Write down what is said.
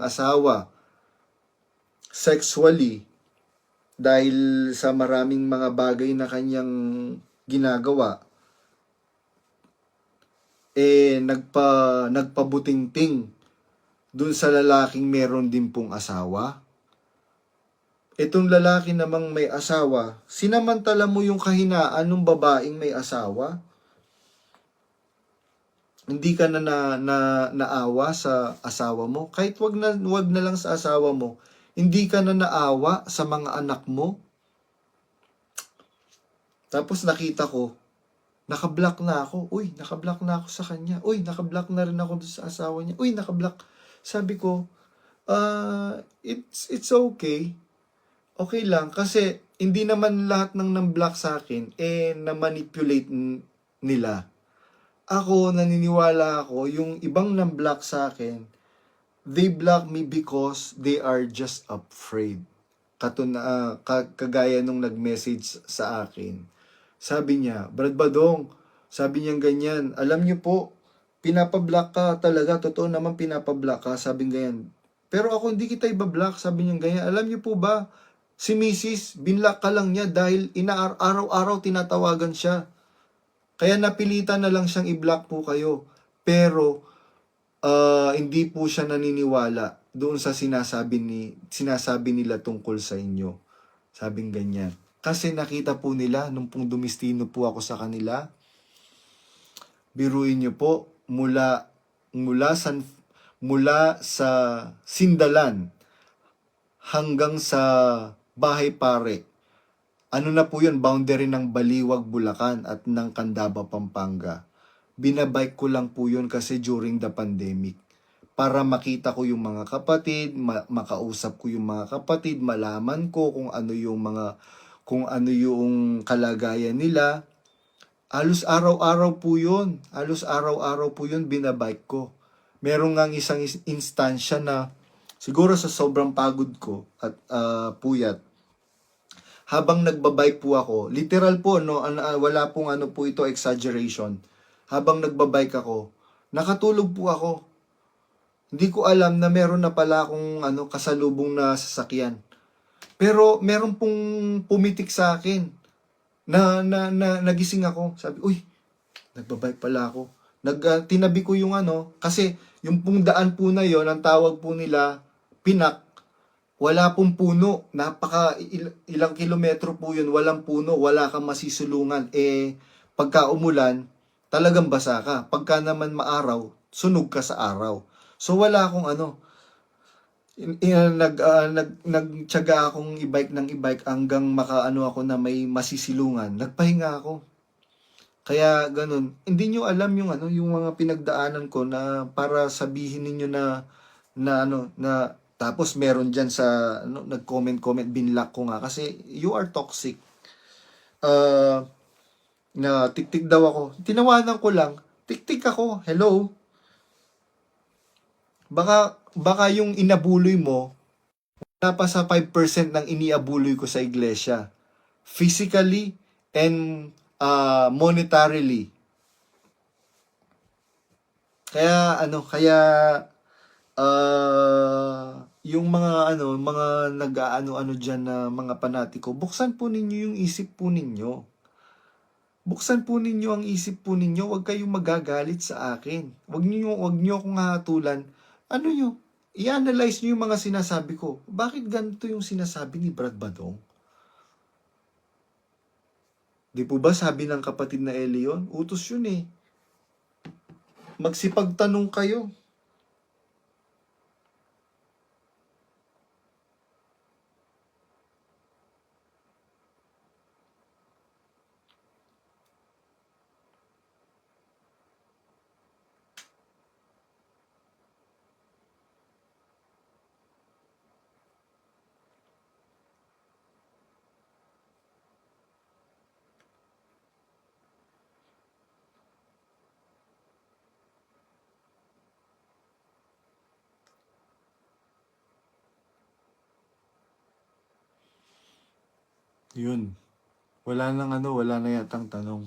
asawa sexually dahil sa maraming mga bagay na kanyang ginagawa eh nagpa nagpabutingting dun sa lalaking meron din pong asawa. Itong lalaki namang may asawa, sinamantala mo yung kahinaan ng babaeng may asawa. Hindi ka na, na, na naawa sa asawa mo. Kahit wag na, wag na lang sa asawa mo. Hindi ka na naawa sa mga anak mo. Tapos nakita ko, nakablock na ako. Uy, nakablock na ako sa kanya. Uy, nakablock na rin ako sa asawa niya. Uy, nakablock. Sabi ko, uh, it's, it's okay. Okay lang. Kasi, hindi naman lahat ng nang-block sa akin, eh, na-manipulate n- nila. Ako, naniniwala ako, yung ibang nang-block sa akin, they block me because they are just afraid. Katuna, ka- kagaya nung nag-message sa akin. Sabi niya, Brad Badong, sabi niya ganyan, alam niyo po, pinapablock ka talaga, totoo naman pinapablock ka, sabi ganyan. Pero ako hindi kita ibablock, sabi niya ganyan. Alam niyo po ba, si Mrs. binlock ka lang niya dahil inaar araw-araw tinatawagan siya. Kaya napilitan na lang siyang i-block po kayo. Pero ah, hindi po siya naniniwala doon sa sinasabi ni sinasabi nila tungkol sa inyo. Sabing ganyan. Kasi nakita po nila nung pong dumistino po ako sa kanila. Biruin niyo po mula mula sa mula sa Sindalan hanggang sa Bahay Pare. Ano na po yun, boundary ng Baliwag, Bulacan at ng Candaba, Pampanga. Binabike ko lang po yun kasi during the pandemic. Para makita ko yung mga kapatid, ma- makausap ko yung mga kapatid, malaman ko kung ano yung mga kung ano yung kalagayan nila. Alos araw-araw po yun. Alos araw-araw po yun binabike ko. Meron nga isang is- instansya na siguro sa sobrang pagod ko at ah, puyat, habang nagbabike po ako, literal po, no, ah, wala pong ano po ito, exaggeration. Habang nagbabike ako, nakatulog po ako. Hindi ko alam na meron na pala akong ano, kasalubong na sasakyan. Pero meron pong pumitik sa akin na, na, na nagising ako. Sabi, uy, nagbabike pala ako. Nag, ah, tinabi ko yung ano, kasi yung pong daan po na yon ang tawag po nila, pinak, wala pong puno. Napaka il- ilang kilometro po yun, walang puno, wala kang masisulungan. Eh, pagka umulan, talagang basa ka. Pagka naman maaraw, sunog ka sa araw. So wala akong ano, in, in- nag, ah, nag, nagtyaga akong i-bike ng i-bike hanggang makaano ako na may masisilungan. Nagpahinga ako. Kaya ganun. Hindi nyo alam yung ano, yung mga pinagdaanan ko na para sabihin ninyo na na ano na tapos meron diyan sa ano, nag-comment comment binlock ko nga kasi you are toxic. Uh, na tiktik daw ako. Tinawanan ko lang. Tiktik ako. Hello. Baka baka yung inabuloy mo wala pa sa 5% ng iniabuloy ko sa iglesia. Physically and uh, monetarily. Kaya ano, kaya uh, yung mga ano, mga nag-aano-ano diyan na mga panatiko, buksan po ninyo yung isip po ninyo. Buksan po ninyo ang isip po ninyo, huwag kayong magagalit sa akin. Huwag niyo huwag niyo akong hahatulan. Ano niyo? I-analyze niyo yung mga sinasabi ko. Bakit ganito yung sinasabi ni Brad Badong? Di po ba sabi ng kapatid na Elion? Utos yun eh. Magsipagtanong kayo. Yun. Wala nang ano, wala na yatang tanong.